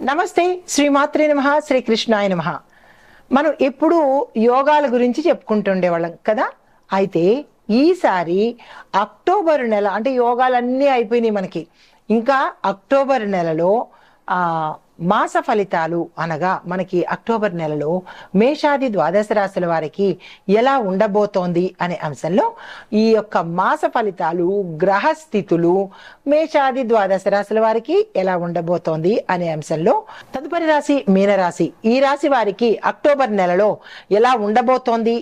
నమస్తే శ్రీమాత్రే నమ శ్రీకృష్ణాయ నమ. మనం ఎప్పుడూ యోగాల గురించి చెప్పుకుంటుండేవాళ్ళం కదా? అయితే ఈసారి అక్టోబర్ నెల అంటే యోగాలన్నీ అయిపోయినాయి మనకి. ఇంకా అక్టోబర్ నెలలో మాస ఫలితాలు అనగా మనకి అక్టోబర్ నెలలో మేషాది ద్వాదశ రాశుల వారికి ఎలా ఉండబోతోంది అనే అంశంలో ఈ యొక్క మాస ఫలితాలు గ్రహ స్థితులు మేషాది ద్వాదశ రాశుల వారికి ఎలా ఉండబోతోంది అనే అంశంలో తదుపరి రాశి మీనరాశి. ఈ రాశి వారికి అక్టోబర్ నెలలో ఎలా ఉండబోతోంది?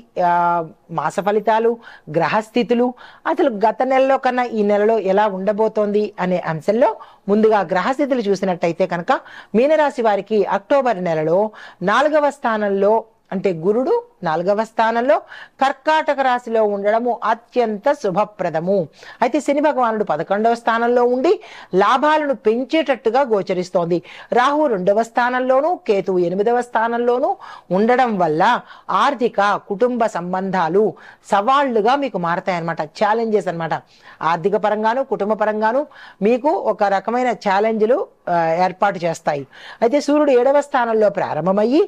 మాస ఫలితాలు గ్రహస్థితులు అసలు గత నెలలో కన్నా ఈ నెలలో ఎలా ఉండబోతోంది అనే అంశంలో ముందుగా గ్రహస్థితులు చూసినట్టయితే కనుక మీనరాశి వారికి అక్టోబర్ నెలలో నాలుగవ స్థానంలో అంటే గురుడు నాలుగవ స్థానంలో కర్కాటక రాశిలో ఉండడము అత్యంత శుభప్రదము. అయితే శని భగవానుడు పదకొండవ స్థానంలో ఉండి లాభాలను పెంచేటట్టుగా గోచరిస్తోంది. రాహు రెండవ స్థానంలోను కేతువు ఎనిమిదవ స్థానంలోను ఉండడం వల్ల ఆర్థిక కుటుంబ సంబంధాలు సవాళ్ళుగా మీకు మారతాయన్నమాట. ఛాలెంజెస్ అన్నమాట. ఆర్థిక పరంగాను కుటుంబ పరంగాను మీకు ఒక రకమైన ఛాలెంజ్లు ఏర్పాటు చేస్తాయి. అయితే సూర్యుడు ఏడవ స్థానంలో ప్రారంభమయ్యి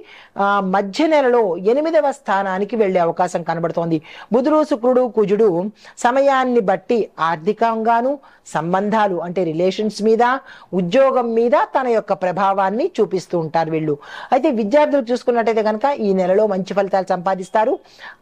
మధ్య నెలలో ఎనిమిదవ స్థానానికి వెళ్ళే అవకాశం కనబడుతోంది. బుధుడు శుక్రుడు కుజుడు సమయాన్ని బట్టి ఆర్థికంగాను సంబంధాలు అంటే రిలేషన్స్ మీద ఉద్యోగం మీద తన యొక్క ప్రభావాన్ని చూపిస్తూ ఉంటారు వీళ్ళు. అయితే విద్యార్థులు చూసుకున్నట్టయితే కనుక ఈ నెలలో మంచి ఫలితాలు సంపాదిస్తారు.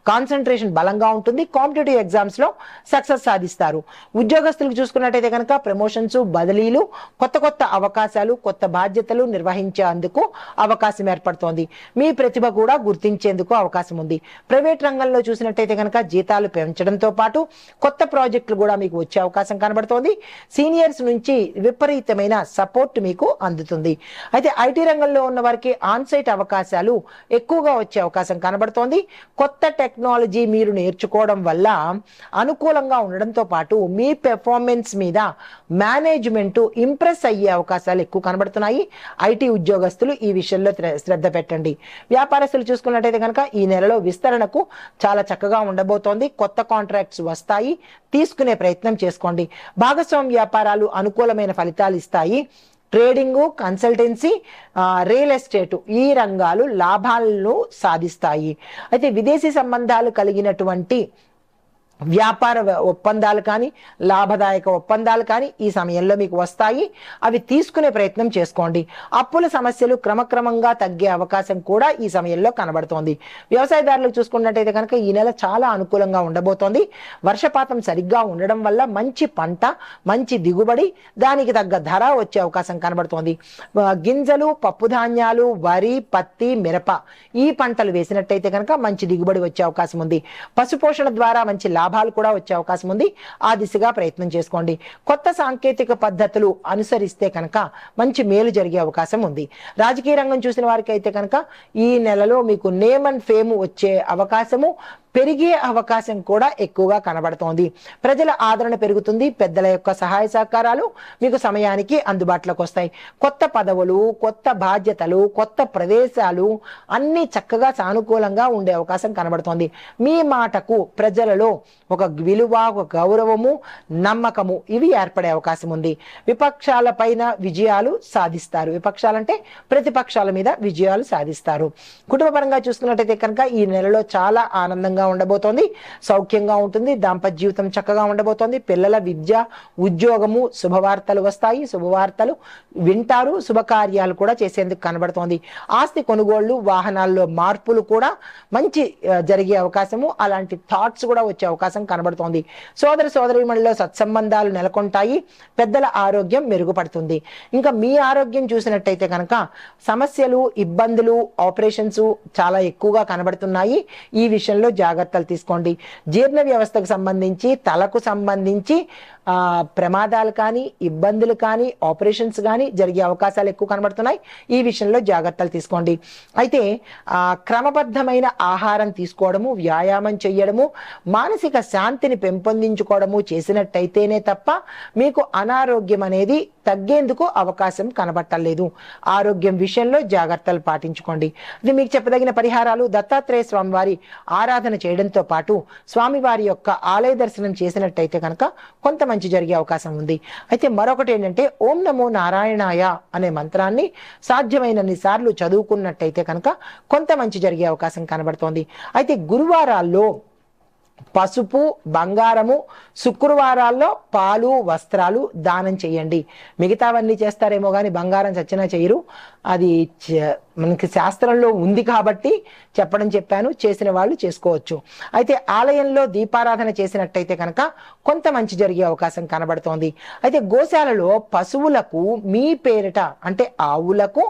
కాన్సన్ట్రేషన్ బలంగా ఉంటుంది. కాంపిటేటివ్ ఎగ్జామ్స్లో సక్సెస్ సాధిస్తారు. ఉద్యోగస్తులకు చూసుకున్నట్టయితే కనుక ప్రమోషన్స్ బదిలీలు కొత్త కొత్త అవకాశాలు కొత్త బాధ్యతలు నిర్వహించేందుకు అవకాశం ఏర్పడుతోంది. మీ ప్రతిభ కూడా గుర్తించేందుకు అవకాశం ఉంది. ప్రైవేట్ రంగంలో చూసినట్టయితే కనుక జీతాలు పెంచడంతో పాటు కొత్త ప్రాజెక్టులు కూడా మీకు వచ్చే అవకాశం కనబడుతోంది. సీనియర్స్ నుంచి విపరీతమైన సపోర్ట్ మీకు అందుతుంది. అయితే ఐటీ రంగంలో ఉన్న వారికి ఆన్సైట్ అవకాశాలు ఎక్కువగా వచ్చే అవకాశం కనబడుతోంది. కొత్త టెక్నాలజీ మీరు నేర్చుకోవడం వల్ల అనుకూలంగా ఉండడంతో పాటు మీ పెర్ఫార్మెన్స్ మీద మేనేజ్మెంట్ ఇంప్రెస్ అయ్యే అవకాశాలు ఎక్కువ కనబడుతున్నాయి. ఐటీ ఉద్యోగస్తులు ఈ విషయంలో శ్రద్ధ పెట్టండి. వ్యాపారస్తులు చూసుకున్నట్టయితే కనుక ఈ నెలలో విస్తరణకు చాలా చక్కగా ఉండబోతోంది. కొత్త కాంట్రాక్ట్స్ వస్తాయి. తీసుకునే ప్రయత్నం చేసుకోండి. భాగస్వామ్య వ్యాపారాలు అనుకూలమైన ఫలితాలు ఇస్తాయి. ట్రేడింగు కన్సల్టెన్సీ రియల్ ఎస్టేట్ ఈ రంగాలు లాభాలను సాధిస్తాయి. అయితే విదేశీ సంబంధాలు కలిగినటువంటి వ్యాపార ఒప్పందాలు కానీ లాభదాయక ఒప్పందాలు కానీ ఈ సమయంలో మీకు వస్తాయి. అవి తీసుకునే ప్రయత్నం చేసుకోండి. అప్పుల సమస్యలు క్రమక్రమంగా తగ్గే అవకాశం కూడా ఈ సమయంలో కనబడుతోంది. వ్యవసాయదారులకు చూసుకున్నట్టయితే కనుక ఈ నెల చాలా అనుకూలంగా ఉండబోతోంది. వర్షపాతం సరిగ్గా ఉండడం వల్ల మంచి పంట మంచి దిగుబడి దానికి తగ్గ ధర వచ్చే అవకాశం కనబడుతోంది. గింజలు పప్పు ధాన్యాలు వరి పత్తి మిరప ఈ పంటలు వేసినట్టయితే కనుక మంచి దిగుబడి వచ్చే అవకాశం ఉంది. పశుపోషణ ద్వారా మంచి లాభాలు కూడా వచ్చే అవకాశం ఉంది. ఆ దిశగా ప్రయత్నం చేసుకోండి. కొత్త సాంకేతిక పద్ధతులు అనుసరిస్తే కనుక మంచి మేలు జరిగే అవకాశం ఉంది. రాజకీయ రంగం చూసిన వారికి అయితే కనుక ఈ నెలలో మీకు నేమ్ అండ్ ఫేమ్ వచ్చే అవకాశము పెరిగే అవకాశం కూడా ఎక్కువగా కనబడుతోంది. ప్రజల ఆదరణ పెరుగుతుంది. పెద్దల యొక్క సహాయ సహకారాలు మీకు సమయానికి అందుబాటులోకి వస్తాయి. కొత్త పదవులు కొత్త బాధ్యతలు కొత్త ప్రదేశాలు అన్ని చక్కగా సానుకూలంగా ఉండే అవకాశం కనబడుతోంది. మీ మాటకు ప్రజలలో ఒక విలువ ఒక గౌరవము నమ్మకము ఇవి ఏర్పడే అవకాశం ఉంది. విపక్షాల పైన విజయాలు సాధిస్తారు. విపక్షాలంటే ప్రతిపక్షాల మీద విజయాలు సాధిస్తారు. కుటుంబపరంగా చూసుకున్నట్టయితే కనుక ఈ నెలలో చాలా ఆనందంగా ఉండబోతోంది. సౌఖ్యంగా ఉంటుంది. దాంపత్య జీవితం చక్కగా ఉండబోతోంది. పిల్లల విద్య ఉద్యోగము శుభవార్తలు వస్తాయి. శుభవార్తలు వింటారు. శుభకార్యాలు కూడా చేసేందుకు కనబడుతోంది. ఆస్తి కొనుగోళ్ళు వాహనాల్లో మార్పులు కూడా మంచి జరిగే అవకాశము. అలాంటి థాట్స్ కూడా వచ్చే అవకాశం కనబడుతోంది. సోదర సోదరిమణిలో సత్సంబంధాలు నెలకొంటాయి. పెద్దల ఆరోగ్యం మెరుగుపడుతుంది. ఇంకా మీ ఆరోగ్యం చూసినట్టయితే కనుక సమస్యలు ఇబ్బందులు ఆపరేషన్స్ చాలా ఎక్కువగా కనబడుతున్నాయి. ఈ విషయంలో జాగ్రత్తలు తీసుకోండి. జీర్ణ వ్యవస్థకు సంబంధించి తలకు సంబంధించి ప్రమాదాలు కానీ ఇబ్బందులు కానీ ఆపరేషన్స్ కానీ జరిగే అవకాశాలు ఎక్కువ కనబడుతున్నాయి. ఈ విషయంలో జాగ్రత్తలు తీసుకోండి. అయితే క్రమబద్ధమైన ఆహారం తీసుకోవడము వ్యాయామం చేయడము మానసిక శాంతిని పెంపొందించుకోవడము చేసినట్టయితేనే తప్ప మీకు అనారోగ్యం అనేది తగ్గేందుకు అవకాశం కనబట్టలేదు ఆరోగ్యం విషయంలో జాగ్రత్తలు పాటించుకోండి. ఇది మీకు చెప్పదగిన పరిహారాలు. దత్తాత్రేయ స్వామి వారి ఆరాధన చేయడంతో పాటు స్వామివారి యొక్క ఆలయ దర్శనం చేసినట్టయితే కనుక కొంతమంది మంచి జరిగే అవకాశం ఉంది. అయితే మరొకటి ఏంటంటే ఓం నమో నారాయణాయ అనే మంత్రాన్ని సాధ్యమైనన్ని సార్లు చదువుకున్నట్టయితే కనుక కొంత మంచి జరిగే అవకాశం కనబడుతోంది. అయితే గురువారాల్లో పసుపు బంగారము శుక్రవారాల్లో పాలు వస్త్రాలు దానం చేయండి. మిగతావన్నీ చేస్తారేమో కానీ బంగారం చచ్చినా చేయరు. అది మనకి శాస్త్రంలో ఉంది కాబట్టి చెప్పడం చెప్పాను చేసిన వాళ్ళు చేసుకోవచ్చు. అయితే ఆలయంలో దీపారాధన చేసినట్టయితే కనుక కొంత మంచి జరిగే అవకాశం కనబడుతోంది. అయితే గోశాలలో పశువులకు మీ పేరిట అంటే ఆవులకు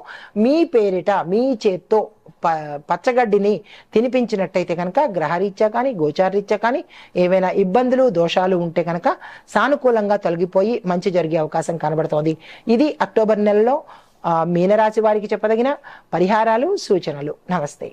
మీ పేరిట మీ చేత్తో ప పచ్చగడ్డిని తినిపించినట్టయితే కనుక గ్రహరీత్యా కానీ గోచారరీత్యా కానీ ఏవైనా ఇబ్బందులు దోషాలు ఉంటే కనుక సానుకూలంగా తొలగిపోయి మంచి జరిగే అవకాశం కనబడుతోంది. ఇది అక్టోబర్ నెలలో మీనరాశి వారికి చెప్పదగిన పరిహారాలు సూచనలు. నమస్తే.